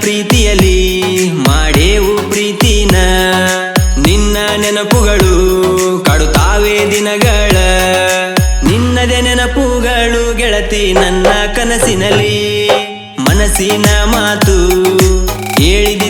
ಪ್ರೀತಿಯಲ್ಲಿ ಮಾಡೇವು ಪ್ರೀತಿನ. ನಿನ್ನ ನೆನಪುಗಳು ಕಾಡುತ್ತಾವೆ ದಿನಗಳ. ನಿನ್ನದೆ ನೆನಪುಗಳು ಗೆಳತಿ ನನ್ನ ಕನಸಿನಲ್ಲಿ. ಮನಸ್ಸಿನ ಮಾತು ಹೇಳಿದ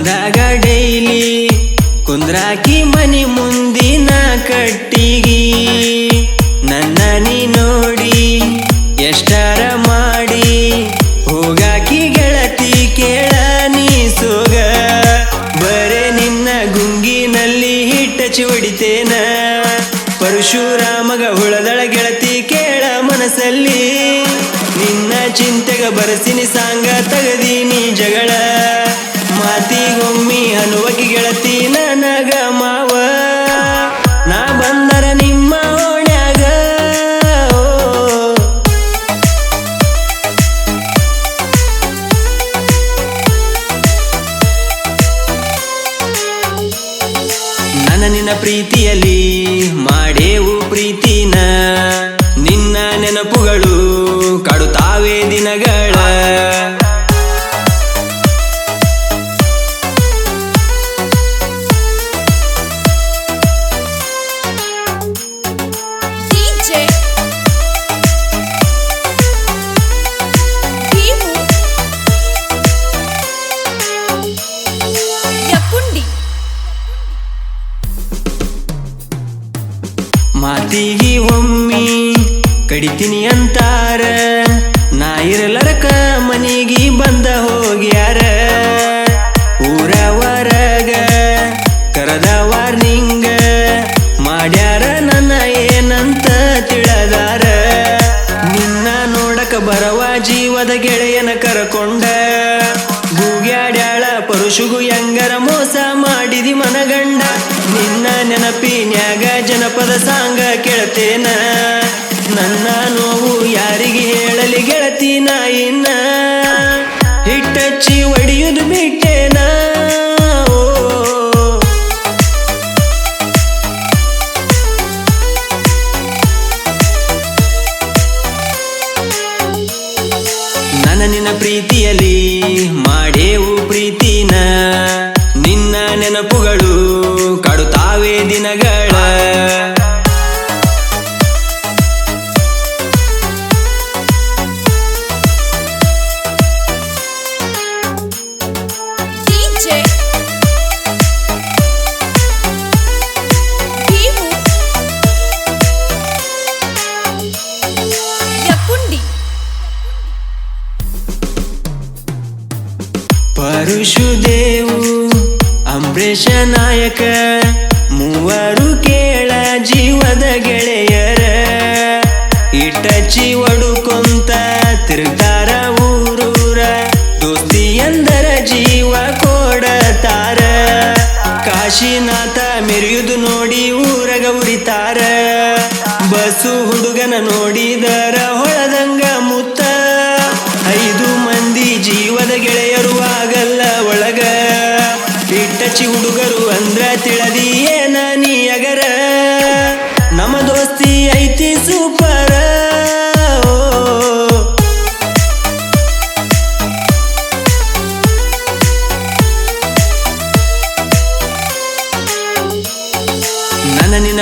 ಬಂದಾಗ ಡೈಲಿ ಕುಂದ್ರಾಕಿ ಮನಿ ಮುಂದಿನ ಕಟ್ಟಿಗಿ. ನನ್ನ ನೀ ನೋಡಿ ಎಷ್ಟರ ಮಾಡಿ ಹೋಗಾಕಿ ಗೆಳತಿ ಕೇಳ ನೀ ಸೋಗ. ಬರೇ ನಿನ್ನ ಗುಂಗಿನಲ್ಲಿ ಹಿಟ್ಟ ಹೊಡಿತೇನ. ಪರಶುರಾಮಗ ಹುಳದಳ ಗೆಳತಿ ಕೇಳ ಮನಸ್ಸಲ್ಲಿ. ನಿನ್ನ ಚಿಂತೆಗ ಬರಸಿನಿ ಸಾಂಗ ತಗದೀನಿ ಜಗಳ. ಹನುವಕಿ ಗೆಳತಿ ನನಗ ಮಾವ. ನಾ ಬಂದರ ನಿಮ್ಮ ಓಣ್ಯಾಗ. ನನ್ನ ನಿನ್ನ ಪ್ರೀತಿಯಲ್ಲಿ ಮಾಡೇವು ಪ್ರೀತಿನ. ನಿನ್ನ ನೆನಪುಗಳು ಕಡುತ್ತಾವೆ ದಿನಗಳ ಮಾತಿಗಿ ಒಮ್ಮಿ ಕಡಿತೀನಿ ಅಂತಾರ. ನಾ ಇರಲರಕ ಮನೆಗೆ ಬಂದ ಹೋಗ್ಯಾರ. ಊರ ಹೊರಗ ಕರದ ವಾರ್ನಿಂಗ ಮಾಡ್ಯಾರ ನನ್ನ ಏನಂತ ತಿಳದಾರ. ನಿನ್ನ ನೋಡಕ ಬರವ ಜೀವದ ಗೆಳೆಯನ ಕರಕೊಂಡ ಗೂಗ್ಯಾಡ್ಯಾಳ ಯಂಗರ ಮೋಸ ಮಾಡಿದಿ ಮನಗಂಡ. ನಿನ್ನ ನೆನಪಿನ್ಯಾಗ ಜನಪದ ಸಾಂಗ ಕೇಳ್ತೇನ ನನ್ನ ನೋವು ಯಾರಿಗೆ ಹೇಳಲಿ ಗೆಳತಿ ನಾಯಿನ. ಹಿಟ್ಟಚ್ಚಿ ಒಡಿಯುದು ಪರುಷುದೇವು ಅಂಬರೀಷ ನಾಯಕ, ಮೂವರು ಕೇಳ ಜೀವದ ಗೆಳೆಯರ. ಇಟಚಿ ಒಡುಕೊಂತ ತಿರ್ಗಾರ ಊರೂರ, ದೋಸ್ತಿ ಎಂದರ ಜೀವ ಕೊಡತಾರ ಕಾಶಿನಾಥ ಮೆರೆಯುವುದು ನೋಡಿ ಊರಗ ಉರಿತಾರ. ಬಸ್ಸು ಹುಡುಗನ ನೋಡಿದರ ಹೊಳದಂಗ ಮುತ್ತ. ಐದು ಮಂದಿ ಜೀವದ ಗೆಳೆಯರು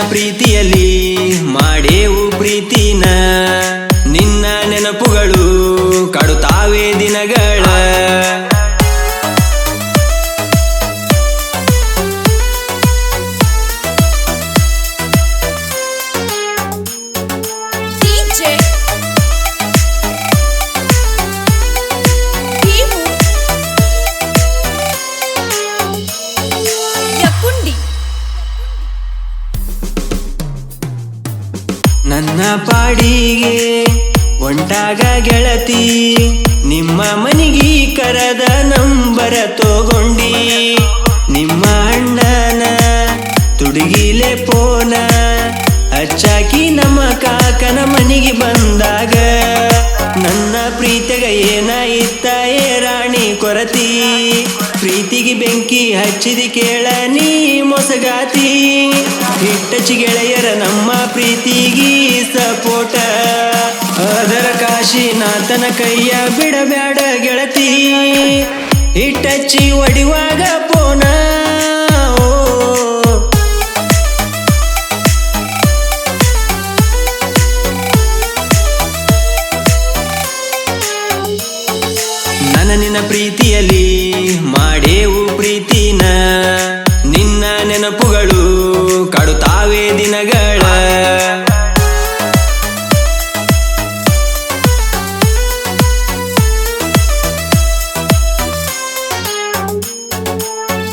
ಪ್ರೀತಿಯಲ್ಲಿ ಮಾಡೇವು ಪ್ರೀತಿನ ಪಾಡಿಗೆ ಒಂಟಾಗ ಗೆಳತಿ, ನಿಮ್ಮ ಮನಿಗಿ ಕರದ ನಂಬರ ತಗೊಂಡಿ. ನಿಮ್ಮ ಅಣ್ಣನ ತುಡುಗಿಲೆ ಪೋನ, ಅಚ್ಚಾಕಿ ನಮ್ಮ ಕಾಕನ ಮನಿಗೆ ಬಂದಾಗ. ನನ್ನ ಪ್ರೀತಿಗ ಏನಾಯಿತ್ತ ಏ ರಾಣಿ ಕೊರತಿ ಪ್ರೀತಿಗೆ ಬೆಂಕಿ ಹಚ್ಚಿದಿ ಕೇಳ ನೀ ಮೊಸಗಾತಿ. ಹಿಟ್ಟಚಿ ಗೆಳೆಯರ ನಮ್ಮ ಪ್ರೀತಿಗಿ ಸಪೋಟ. ಅದರ ಕಾಶಿ ನಾತನ ಕೈಯ ಬಿಡಬ್ಯಾಡ ಗೆಳತಿ. ಹಿಟ್ಟಚ್ಚಿ ಒಡಿವಾಗ ಪೋನ ನೆನಪುಗಳು ಕಾಡುತ್ತಾವೆ ದಿನಗಳ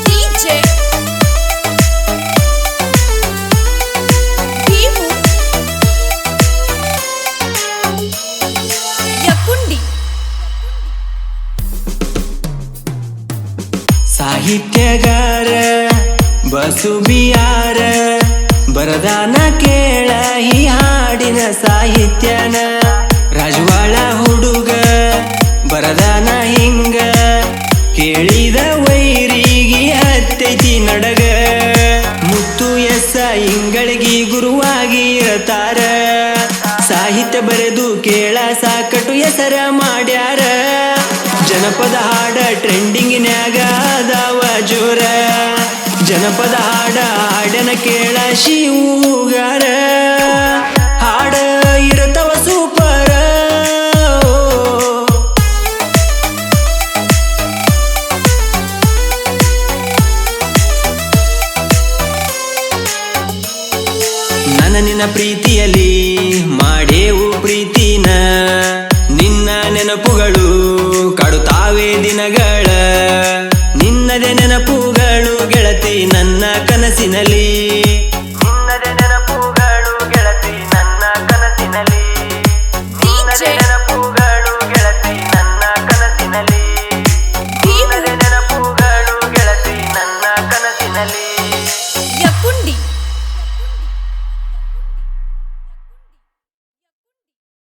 ಡಿಜೆ ಬಸುಬಿಯಾರ ಬರದಾನ ಕೇಳ ಈ ಹಾಡಿನ ಸಾಹಿತ್ಯನ. ರಾಜವಾಳ ಹುಡುಗ ಬರದಾನ ಹಿಂಗ ಕೇಳಿದ ವೈರಿಗಿ ಹತ್ತೈತಿ ನಡಗ. ಮುತ್ತು ಎಸ್ಸ ಇಂಗಳಿಗೆ ಗುರುವಾಗಿ ಇರತಾರ. ಸಾಹಿತ್ಯ ಬರೆದು ಕೇಳ ಸಾಕಟು ಹೆಸರ ಮಾಡ್ಯಾರ. ಜನಪದ ಹಾಡ ಟ್ರೆಂಡಿಂಗಿನ್ಯಾಗ ಅದಾವ ಜೋರ. ಜನಪದ ಹಾಡ ಹಾಡನ ಕೇಳ ಶಿವಗಾರ. ಕನಸಿನಲ್ಲಿ ನಿನ್ನದೇ ನೆನಪುಗಳು ಗೆಳತಿ ನನ್ನ ಕನಸಿನಲ್ಲಿ.